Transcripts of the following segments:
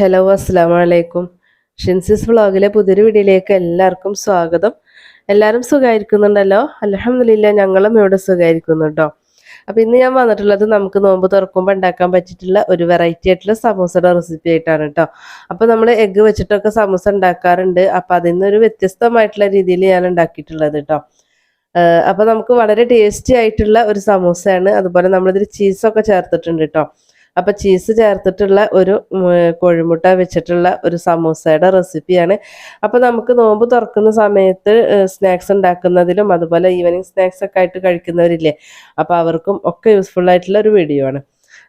Hello അസ്സാം വലൈക്കും ഷിൻസിസ് വ്ളോഗിലെ പുതിയൊരു വീഡിയോയിലേക്ക് എല്ലാവർക്കും സ്വാഗതം. എല്ലാവരും സുഖമായിരിക്കുന്നുണ്ടല്ലോ അലഹമില്ല ഞങ്ങളും ഇവിടെ സുഖമായിരിക്കുന്നു കേട്ടോ അപ്പോൾ ഇന്ന് ഞാൻ വന്നിട്ടുള്ളത് നമുക്ക് നോമ്പ് തുറക്കുമ്പോൾ ഉണ്ടാക്കാൻ പറ്റിയിട്ടുള്ള ഒരു വെറൈറ്റി ആയിട്ടുള്ള സമൂസയുടെ റെസിപ്പി ആയിട്ടാണ് കേട്ടോ അപ്പോൾ നമ്മൾ എഗ്ഗ് വെച്ചിട്ടൊക്കെ സമൂസ ഉണ്ടാക്കാറുണ്ട്. അപ്പോൾ അതിൽ നിന്നൊരു വ്യത്യസ്തമായിട്ടുള്ള രീതിയിൽ ഞാൻ ഉണ്ടാക്കിയിട്ടുള്ളത് കേട്ടോ അപ്പോൾ നമുക്ക് വളരെ ടേസ്റ്റി ആയിട്ടുള്ള ഒരു സമൂസയാണ്. അതുപോലെ നമ്മളിതിൽ ചീസൊക്കെ ചേർത്തിട്ടുണ്ട് കേട്ടോ അപ്പം ചീസ് ചേർത്തിട്ടുള്ള ഒരു കോഴിമുട്ട വെച്ചിട്ടുള്ള ഒരു സമൂസയുടെ റെസിപ്പിയാണ് അപ്പോൾ നമുക്ക് നോമ്പ് തുറക്കുന്ന സമയത്ത് സ്നാക്സ് ഉണ്ടാക്കുന്നതിലും അതുപോലെ ഈവനിങ് സ്നാക്സ് ഒക്കെ ആയിട്ട് കഴിക്കുന്നവരില്ലേ അപ്പോൾ അവർക്കും ഒക്കെ യൂസ്ഫുൾ ആയിട്ടുള്ള ഒരു വീഡിയോ ആണ്.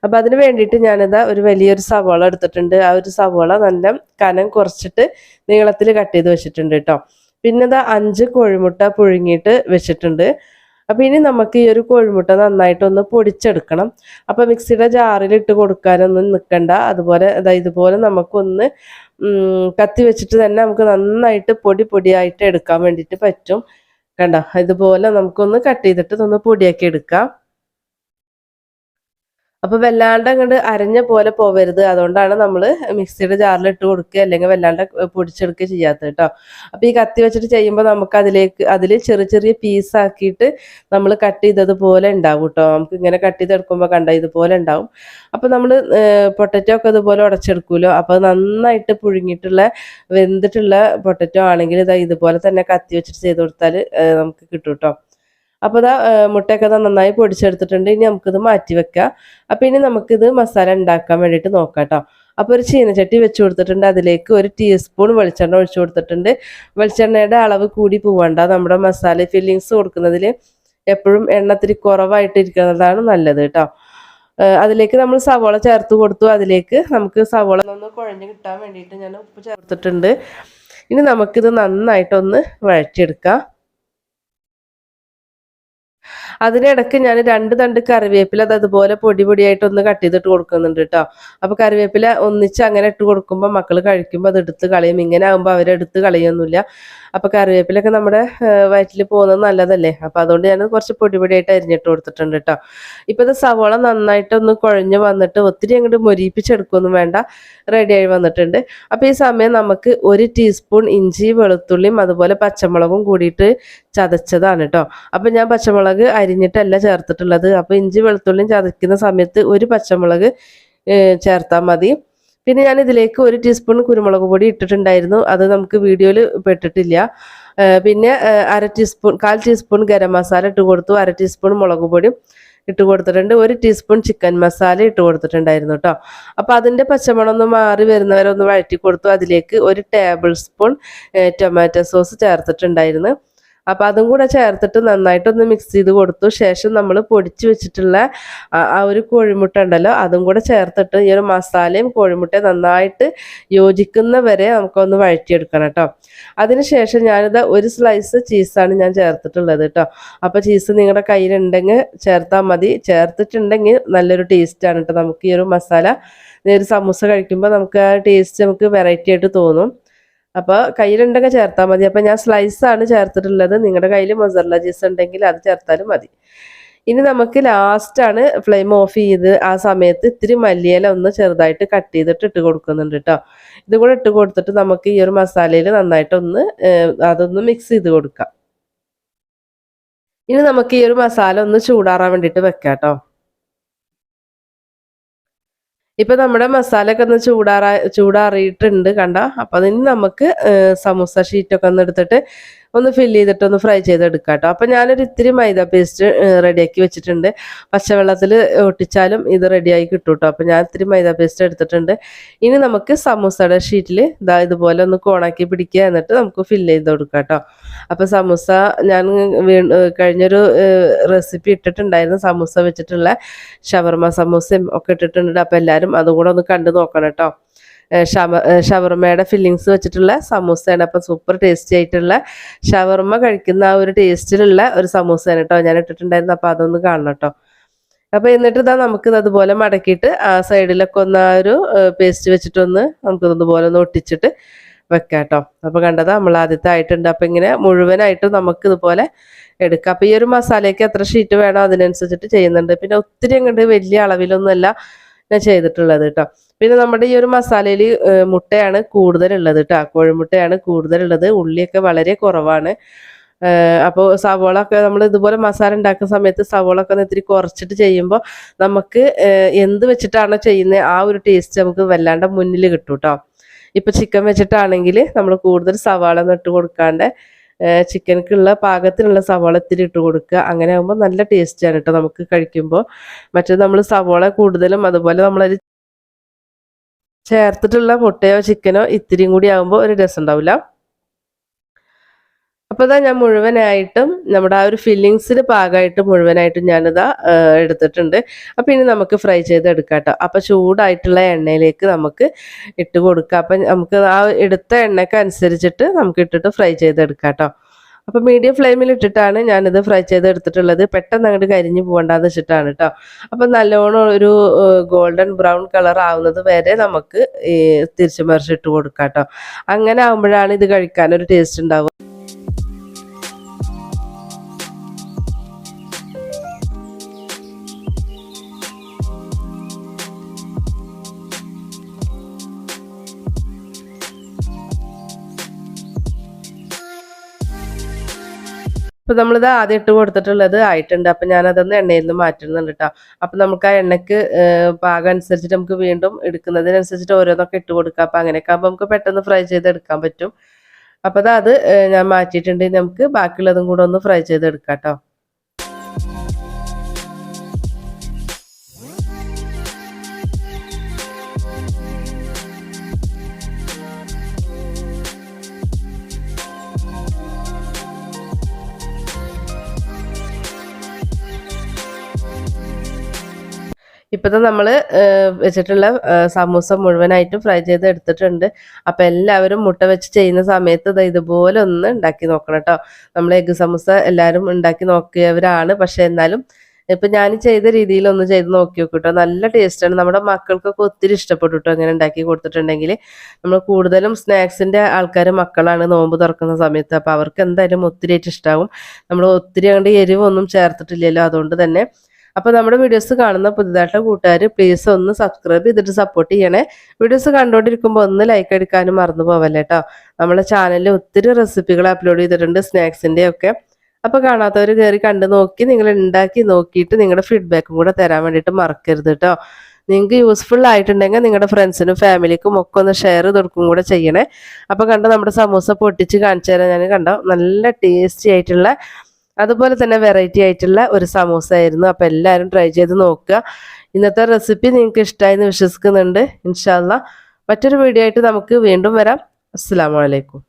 അപ്പം അതിന് വേണ്ടിയിട്ട് ഞാനിതാ ഒരു വലിയൊരു സവോള എടുത്തിട്ടുണ്ട്. ആ ഒരു സവോള നല്ല കനം കുറച്ചിട്ട് നീളത്തിൽ കട്ട് ചെയ്ത് വെച്ചിട്ടുണ്ട് കേട്ടോ പിന്നെ ഇതാ അഞ്ച് കോഴിമുട്ട പുഴുങ്ങിയിട്ട് വെച്ചിട്ടുണ്ട്. അപ്പോൾ ഇനി നമുക്ക് ഈ ഒരു കോഴിമുട്ട നന്നായിട്ടൊന്ന് പൊടിച്ചെടുക്കണം. അപ്പോൾ മിക്സിയുടെ ജാറിലിട്ട് കൊടുക്കാനൊന്നും നിൽക്കണ്ട അതുപോലെ ഇതുപോലെ നമുക്കൊന്ന് കത്തി വെച്ചിട്ട് തന്നെ നമുക്ക് നന്നായിട്ട് പൊടി പൊടിയായിട്ട് എടുക്കാൻ വേണ്ടിയിട്ട് പറ്റും. കണ്ടോ? ഇതുപോലെ നമുക്കൊന്ന് കട്ട് ചെയ്തിട്ട് ഒന്ന് പൊടിയാക്കി എടുക്കാം. അപ്പോൾ വല്ലാണ്ട് അങ്ങോട്ട് അരഞ്ഞ പോലെ പോവരുത്. അതുകൊണ്ടാണ് നമ്മൾ മിക്സിയുടെ ജാറിൽ ഇട്ട് കൊടുക്കുക അല്ലെങ്കിൽ വല്ലാണ്ട് പൊടിച്ചെടുക്കുക ചെയ്യാത്തത് കേട്ടോ. അപ്പോൾ ഈ കത്തി വെച്ചിട്ട് ചെയ്യുമ്പോൾ നമുക്ക് അതിലേക്ക് അതിൽ ചെറിയ ചെറിയ പീസാക്കിയിട്ട് നമ്മൾ കട്ട് ചെയ്തതുപോലെ ഉണ്ടാവും കേട്ടോ. നമുക്ക് ഇങ്ങനെ കട്ട് ചെയ്തെടുക്കുമ്പോൾ കണ്ട ഇതുപോലെ ഉണ്ടാവും. അപ്പോൾ നമ്മൾ പൊട്ടറ്റോ ഒക്കെ ഇതുപോലെ ഉടച്ചെടുക്കുമല്ലോ അപ്പോൾ നന്നായിട്ട് പുഴുങ്ങിയിട്ടുള്ള വെന്തിട്ടുള്ള പൊട്ടറ്റോ ആണെങ്കിൽ ഇതാ ഇതുപോലെ തന്നെ കത്തി വെച്ചിട്ട് ചെയ്ത് കൊടുത്താൽ നമുക്ക് കിട്ടും കേട്ടോ. അപ്പോൾ ഇതാ മുട്ടയൊക്കെ നന്നായി പൊടിച്ചെടുത്തിട്ടുണ്ട്. ഇനി നമുക്കിത് മാറ്റി വെക്കാം. അപ്പോൾ ഇനി നമുക്കിത് മസാല ഉണ്ടാക്കാൻ വേണ്ടിയിട്ട് നോക്കാം കേട്ടോ അപ്പോൾ ഒരു ചീനച്ചട്ടി വെച്ച് കൊടുത്തിട്ടുണ്ട്. അതിലേക്ക് ഒരു ടീസ്പൂൺ വെളിച്ചെണ്ണ ഒഴിച്ചു കൊടുത്തിട്ടുണ്ട്. വെളിച്ചെണ്ണയുടെ അളവ് കൂടി പോവണ്ട നമ്മുടെ മസാല ഫില്ലിങ്സ് കൊടുക്കുന്നതിൽ എപ്പോഴും എണ്ണത്തിരി കുറവായിട്ടിരിക്കുന്നതാണ് നല്ലത് കേട്ടോ അതിലേക്ക് നമ്മൾ സവോള ചേർത്ത് കൊടുത്തു. അതിലേക്ക് നമുക്ക് സവോള ഒന്ന് കുഴഞ്ഞ് കിട്ടാൻ വേണ്ടിയിട്ട് ഞാൻ ഉപ്പ് ചേർത്തിട്ടുണ്ട്. ഇനി നമുക്കിത് നന്നായിട്ടൊന്ന് വഴറ്റിയെടുക്കാം. അതിനിടയ്ക്ക് ഞാൻ രണ്ട് തണ്ട് കറിവേപ്പില അത് അതുപോലെ പൊടി പൊടിയായിട്ട് ഒന്ന് കട്ട് ചെയ്തിട്ട് കൊടുക്കുന്നുണ്ട് കേട്ടോ അപ്പോൾ കറിവേപ്പില ഒന്നിച്ച് അങ്ങനെ ഇട്ട് കൊടുക്കുമ്പോൾ മക്കൾ കഴിക്കുമ്പോൾ അത് എടുത്ത് കളയും. ഇങ്ങനെ ആകുമ്പോൾ അവരെടുത്ത് കളയൊന്നുമില്ല. അപ്പോൾ കറിവേപ്പിലൊക്കെ നമ്മുടെ വയറ്റിൽ പോകുന്നത് നല്ലതല്ലേ? അപ്പോൾ അതുകൊണ്ട് ഞാൻ കുറച്ച് പൊടി പൊടിയായിട്ട് അരിഞ്ഞിട്ട് കൊടുത്തിട്ടുണ്ട് കേട്ടോ ഇപ്പോൾ ഇത് സവോള നന്നായിട്ട് ഒന്ന് കുഴഞ്ഞ് വന്നിട്ട് ഒത്തിരി അങ്ങോട്ട് മൊരിപ്പിച്ചെടുക്കുകയൊന്നും വേണ്ട. റെഡിയായി വന്നിട്ടുണ്ട്. അപ്പോൾ ഈ സമയം നമുക്ക് ഒരു ടീസ്പൂൺ ഇഞ്ചി വെളുത്തുള്ളിയും അതുപോലെ പച്ചമുളകും കൂടിയിട്ട് ചതച്ചതാണ് കേട്ടോ അപ്പം ഞാൻ പച്ചമുളക് അരിഞ്ഞിട്ടല്ല ചേർത്തിട്ടുള്ളത്. അപ്പോൾ ഇഞ്ചി വെളുത്തുള്ളിയും ചതയ്ക്കുന്ന സമയത്ത് ഒരു പച്ചമുളക് ചേർത്താൽ മതി. പിന്നെ ഞാൻ ഇതിലേക്ക് ഒരു ടീസ്പൂൺ കുരുമുളക് പൊടി ഇട്ടിട്ടുണ്ടായിരുന്നു. അത് നമുക്ക് വീഡിയോയിൽ പെട്ടിട്ടില്ല. പിന്നെ അര ടീസ്പൂൺ കാൽ ടീസ്പൂൺ ഗരം മസാല ഇട്ട് കൊടുത്തു. അര ടീസ്പൂൺ മുളക് പൊടിയും ഇട്ട് കൊടുത്തിട്ടുണ്ട്. ഒരു ടീസ്പൂൺ ചിക്കൻ മസാല ഇട്ട് കൊടുത്തിട്ടുണ്ടായിരുന്നു കേട്ടോ അപ്പോൾ അതിന്റെ പച്ചമണം ഒന്ന് മാറി വരുന്നവരെ ഒന്ന് വഴറ്റി കൊടുത്തു. അതിലേക്ക് ഒരു ടേബിൾ സ്പൂൺ ടൊമാറ്റോ സോസ് ചേർത്തിട്ടുണ്ടായിരുന്നു. അപ്പോൾ അതും കൂടെ ചേർത്തിട്ട് നന്നായിട്ടൊന്ന് മിക്സ് ചെയ്ത് കൊടുത്തു. ശേഷം നമ്മൾ പൊടിച്ച് വെച്ചിട്ടുള്ള ആ ഒരു കോഴിമുട്ട ഉണ്ടല്ലോ അതും കൂടെ ചേർത്തിട്ട് ഈ ഒരു മസാലയും കോഴിമുട്ടയും നന്നായിട്ട് യോജിക്കുന്ന വരെ നമുക്കൊന്ന് വഴറ്റിയെടുക്കണം കേട്ടോ. അതിനുശേഷം ഞാനിത് ഒരു സ്ലൈസ് ചീസാണ് ഞാൻ ചേർത്തിട്ടുള്ളത് കേട്ടോ. അപ്പോൾ ചീസ് നിങ്ങളുടെ കയ്യിലുണ്ടെങ്കിൽ ചേർത്താൽ മതി. ചേർത്തിട്ടുണ്ടെങ്കിൽ നല്ലൊരു ടേസ്റ്റാണ് കേട്ടോ. നമുക്ക് ഈ ഒരു മസാല ഒരു സമൂസ കഴിക്കുമ്പോൾ നമുക്ക് ആ ടേസ്റ്റ് നമുക്ക് വെറൈറ്റി ആയിട്ട് തോന്നും. അപ്പോൾ കയ്യിലുണ്ടെങ്കിൽ ചേർത്താൽ മതി. അപ്പോൾ ഞാൻ സ്ലൈസ് ആണ് ചേർത്തിട്ടുള്ളത്. നിങ്ങളുടെ കയ്യിൽ മൊസറല ചീസ് ഉണ്ടെങ്കിൽ അത് ചേർത്താലും മതി. ഇനി നമുക്ക് ലാസ്റ്റ് ആണ് ഫ്ലെയിം ഓഫ് ചെയ്ത് ആ സമയത്ത് ഇത്തിരി മല്ലിയില ഒന്ന് ചെറുതായിട്ട് കട്ട് ചെയ്തിട്ട് ഇട്ട് കൊടുക്കുന്നുണ്ട് കേട്ടോ ഇത് കൂടെ ഇട്ട് കൊടുത്തിട്ട് നമുക്ക് ഈ ഒരു മസാലയിൽ നന്നായിട്ടൊന്ന് അതൊന്ന് മിക്സ് ചെയ്ത് കൊടുക്കാം. ഇനി നമുക്ക് ഈ ഒരു മസാല ഒന്ന് ചൂടാറാൻ വേണ്ടിയിട്ട് വെക്കാം കേട്ടോ ഇപ്പൊ നമ്മുടെ മസാല ഒക്കെ ഒന്ന് ചൂടാറാ ചൂടാറിയിട്ടുണ്ട് കണ്ട? അപ്പൊ അതിന് നമുക്ക് സമൂസ ഷീറ്റ് ഷീറ്റൊക്കെ ഒന്ന് എടുത്തിട്ട് ഒന്ന് ഫില്ല് ചെയ്തിട്ട് ഒന്ന് ഫ്രൈ ചെയ്തെടുക്കാം കേട്ടോ അപ്പം ഞാനൊരു ഇത്തിരി മൈദ പേസ്റ്റ് റെഡിയാക്കി വെച്ചിട്ടുണ്ട്. പച്ചവെള്ളത്തിൽ ഒട്ടിച്ചാലും ഇത് റെഡിയായി കിട്ടും കേട്ടോ അപ്പം ഞാൻ ഇത്തിരി മൈദ പേസ്റ്റ് എടുത്തിട്ടുണ്ട്. ഇനി നമുക്ക് സമൂസയുടെ ഷീറ്റിൽ ഇതാ ഇതുപോലെ ഒന്ന് കോണാക്കി പിടിക്കുക എന്നിട്ട് നമുക്ക് ഫില്ല് ചെയ്ത് കൊടുക്കാം കേട്ടോ അപ്പം സമൂസ ഞാൻ കഴിഞ്ഞൊരു റെസിപ്പി ഇട്ടിട്ടുണ്ടായിരുന്നു. സമൂസ വെച്ചിട്ടുള്ള ഷവർമ സമൂസയും ഒക്കെ ഇട്ടിട്ടുണ്ട് അപ്പം എല്ലാവരും അതും കൂടെ ഒന്ന് കണ്ടു നോക്കണം കേട്ടോ ഷവർമയുടെ ഫില്ലിങ്സ് വെച്ചിട്ടുള്ള സമൂസയാണ്. അപ്പം സൂപ്പർ ടേസ്റ്റി ആയിട്ടുള്ള ഷവർമ കഴിക്കുന്ന ആ ഒരു ടേസ്റ്റിലുള്ള ഒരു സമൂസയാണ് കേട്ടോ ഞാൻ ഇട്ടിട്ടുണ്ടായിരുന്നു അപ്പം അതൊന്ന് കാണണം കേട്ടോ അപ്പോൾ എന്നിട്ട് ഇതാ നമുക്ക് അതുപോലെ മടക്കിയിട്ട് ആ സൈഡിലൊക്കെ ഒന്ന് ആ ഒരു പേസ്റ്റ് വെച്ചിട്ടൊന്ന് നമുക്ക് ഇതുപോലെ ഒന്ന് ഒട്ടിച്ചിട്ട് വെക്കാം കേട്ടോ അപ്പോൾ കണ്ടത് നമ്മൾ ആദ്യത്തെ ആയിട്ടുണ്ട്. അപ്പോൾ ഇങ്ങനെ മുഴുവനായിട്ട് നമുക്ക് ഇതുപോലെ എടുക്കാം. അപ്പോൾ ഈ ഒരു മസാലയ്ക്ക് എത്ര ഷീറ്റ് വേണോ അതിനനുസരിച്ചിട്ട് ചെയ്യുന്നുണ്ട്. പിന്നെ ഒത്തിരി അങ്ങോട്ട് വലിയ അളവിലൊന്നുമല്ല. ഞാൻ ചെയ്തിട്ടുള്ളത് കേട്ടോ പിന്നെ നമ്മുടെ ഈ ഒരു മസാലയിൽ മുട്ടയാണ് കൂടുതലുള്ളത് കേട്ടോ കോഴിമുട്ടയാണ് കൂടുതലുള്ളത്. ഉള്ളിയൊക്കെ വളരെ കുറവാണ്. അപ്പോൾ സവോള ഒക്കെ നമ്മൾ ഇതുപോലെ മസാല ഉണ്ടാക്കുന്ന സമയത്ത് സവോള ഒക്കെ ഒന്ന് ഇത്തിരി കുറച്ചിട്ട് ചെയ്യുമ്പോൾ നമുക്ക് എന്ത് വെച്ചിട്ടാണ് ചെയ്യുന്നത് ആ ഒരു ടേസ്റ്റ് നമുക്ക് വല്ലാണ്ട് മുന്നിൽ കിട്ടും കേട്ടോ ഇപ്പം ചിക്കൻ വെച്ചിട്ടാണെങ്കിൽ നമ്മൾ കൂടുതൽ സവാള ഒന്നും ഇട്ട് കൊടുക്കാണ്ട് ചിക്കനക്കുള്ള പാകത്തിനുള്ള സവാള ഇത്തിരി ഇട്ട് കൊടുക്കുക. അങ്ങനെ ആകുമ്പോൾ നല്ല ടേസ്റ്റാണ് കേട്ടോ നമുക്ക് കഴിക്കുമ്പോൾ മറ്റേ നമ്മൾ സവാള കൂടുതലും അതുപോലെ നമ്മളൊരു ചേർത്തിട്ടുള്ള മുട്ടയോ ചിക്കനോ ഇത്തിരിയും കൂടി ആകുമ്പോൾ ഒരു രസം ഉണ്ടാവില്ല അപ്പോൾ ഇതാ ഞാൻ മുഴുവനായിട്ടും നമ്മുടെ ആ ഒരു ഫില്ലിങ്സിന് പാകമായിട്ട് മുഴുവനായിട്ടും ഞാനിതാ എടുത്തിട്ടുണ്ട്. അപ്പോൾ ഇനി നമുക്ക് ഫ്രൈ ചെയ്ത് എടുക്കാം കേട്ടോ അപ്പോൾ ചൂടായിട്ടുള്ള എണ്ണയിലേക്ക് നമുക്ക് ഇട്ട് കൊടുക്കാം. അപ്പം നമുക്ക് ആ എടുത്ത എണ്ണയ്ക്ക് അനുസരിച്ചിട്ട് നമുക്ക് ഇട്ടിട്ട് ഫ്രൈ ചെയ്തെടുക്കാം കേട്ടോ അപ്പോൾ മീഡിയം ഫ്ലെയിമിൽ ഇട്ടിട്ടാണ് ഞാനിത് ഫ്രൈ ചെയ്ത് എടുത്തിട്ടുള്ളത് പെട്ടെന്ന് അങ്ങോട്ട് കരിഞ്ഞു പോകണ്ടെന്ന് വെച്ചിട്ടാണ് കേട്ടോ അപ്പം നല്ലോണം ഒരു ഗോൾഡൻ ബ്രൗൺ കളർ ആവുന്നത് വരെ നമുക്ക് തിരിച്ചു മറിച്ചിട്ട് കൊടുക്കാം കേട്ടോ അങ്ങനെ ആകുമ്പോഴാണ് ഇത് കഴിക്കാൻ ഒരു ടേസ്റ്റ് ഉണ്ടാവുക. ഇപ്പൊ നമ്മളിത് ആദ്യം ഇട്ട് കൊടുത്തിട്ടുള്ളത് ആയിട്ടുണ്ട്. അപ്പൊ ഞാനതൊന്ന് എണ്ണയിൽ നിന്ന് മാറ്റുന്നുണ്ട് കേട്ടോ അപ്പൊ നമുക്ക് ആ എണ്ണക്ക് ഏഹ് പാകം അനുസരിച്ചിട്ട് നമുക്ക് വീണ്ടും എടുക്കുന്നതിനനുസരിച്ചിട്ട് ഓരോന്നൊക്കെ ഇട്ട് കൊടുക്കാം. അപ്പൊ അങ്ങനെയൊക്കെ ആകുമ്പോൾ നമുക്ക് പെട്ടെന്ന് ഫ്രൈ ചെയ്ത് എടുക്കാൻ പറ്റും. അപ്പൊ ദാ അത് ഞാൻ മാറ്റിയിട്ടുണ്ട്. നമുക്ക് ബാക്കിയുള്ളതും കൂടെ ഒന്ന് ഫ്രൈ ചെയ്ത് എടുക്കാം കേട്ടോ ഇപ്പോഴത്തെ നമ്മൾ വെച്ചിട്ടുള്ള സമൂസ മുഴുവനായിട്ടും ഫ്രൈ ചെയ്ത് എടുത്തിട്ടുണ്ട്. അപ്പം എല്ലാവരും മുട്ട വെച്ച് ചെയ്യുന്ന സമയത്ത് ഇത് ഇതുപോലെ ഒന്ന് ഉണ്ടാക്കി നോക്കണം കേട്ടോ നമ്മൾ എഗ് സമൂസ എല്ലാവരും ഉണ്ടാക്കി നോക്കിയവരാണ്. പക്ഷേ എന്നാലും ഇപ്പം ഞാൻ ചെയ്ത രീതിയിൽ ഒന്ന് ചെയ്ത് നോക്കി നോക്കൂട്ടോ നല്ല ടേസ്റ്റാണ് നമ്മുടെ മക്കൾക്കൊക്കെ ഒത്തിരി ഇഷ്ടപ്പെട്ടു കേട്ടോ അങ്ങനെ ഉണ്ടാക്കി കൊടുത്തിട്ടുണ്ടെങ്കിൽ നമ്മൾ കൂടുതലും സ്നാക്സിന്റെ ആൾക്കാർ മക്കളാണ് നോമ്പ് തുറക്കുന്ന സമയത്ത്. അപ്പൊ അവർക്ക് എന്തായാലും ഒത്തിരി ഇഷ്ടമാവും നമ്മൾ ഒത്തിരി അങ്ങോട്ട് എരിവൊന്നും ചേർത്തിട്ടില്ലല്ലോ. അതുകൊണ്ട് തന്നെ അപ്പോൾ നമ്മുടെ വീഡിയോസ് കാണുന്ന പുതുതായിട്ടുള്ള കൂട്ടുകാർ പ്ലീസ് ഒന്ന് സബ്സ്ക്രൈബ് ചെയ്തിട്ട് സപ്പോർട്ട് ചെയ്യണേ. വീഡിയോസ് കണ്ടുകൊണ്ടിരിക്കുമ്പോൾ ഒന്ന് ലൈക്ക് അടിക്കാനും മറന്നു പോവല്ലേ കേട്ടോ നമ്മുടെ ചാനലിൽ ഒത്തിരി റെസിപ്പികൾ അപ്ലോഡ് ചെയ്തിട്ടുണ്ട് സ്നാക്സിന്റെ ഒക്കെ. അപ്പോൾ കാണാത്തവർ കയറി കണ്ടു നോക്കി നിങ്ങൾ ഉണ്ടാക്കി നോക്കിയിട്ട് നിങ്ങളുടെ ഫീഡ്ബാക്കും കൂടെ തരാൻ വേണ്ടിയിട്ട് മറക്കരുത് കേട്ടോ നിങ്ങൾക്ക് യൂസ്ഫുൾ ആയിട്ടുണ്ടെങ്കിൽ നിങ്ങളുടെ ഫ്രണ്ട്സിനും ഫാമിലിക്കും ഒക്കെ ഒന്ന് ഷെയർ കൊടുക്കും കൂടെ ചെയ്യണേ. അപ്പോൾ കണ്ടോ നമ്മുടെ സമൂസ പൊട്ടിച്ച് കാണിച്ചു തരാൻ ഞാൻ കണ്ടോ നല്ല ടേസ്റ്റി ആയിട്ടുള്ള അതുപോലെ തന്നെ വെറൈറ്റി ആയിട്ടുള്ള ഒരു സമൂസ ആയിരുന്നു അപ്പോൾ എല്ലാവരും ട്രൈ ചെയ്ത് നോക്കുക. ഇന്നത്തെ റെസിപ്പി നിങ്ങൾക്ക് ഇഷ്ടമായെന്ന് വിശ്വസിക്കുന്നുണ്ട്. ഇൻഷാല്ല മറ്റൊരു വീഡിയോ ആയിട്ട് നമുക്ക് വീണ്ടും വരാം. അസ്സാം വലൈക്കും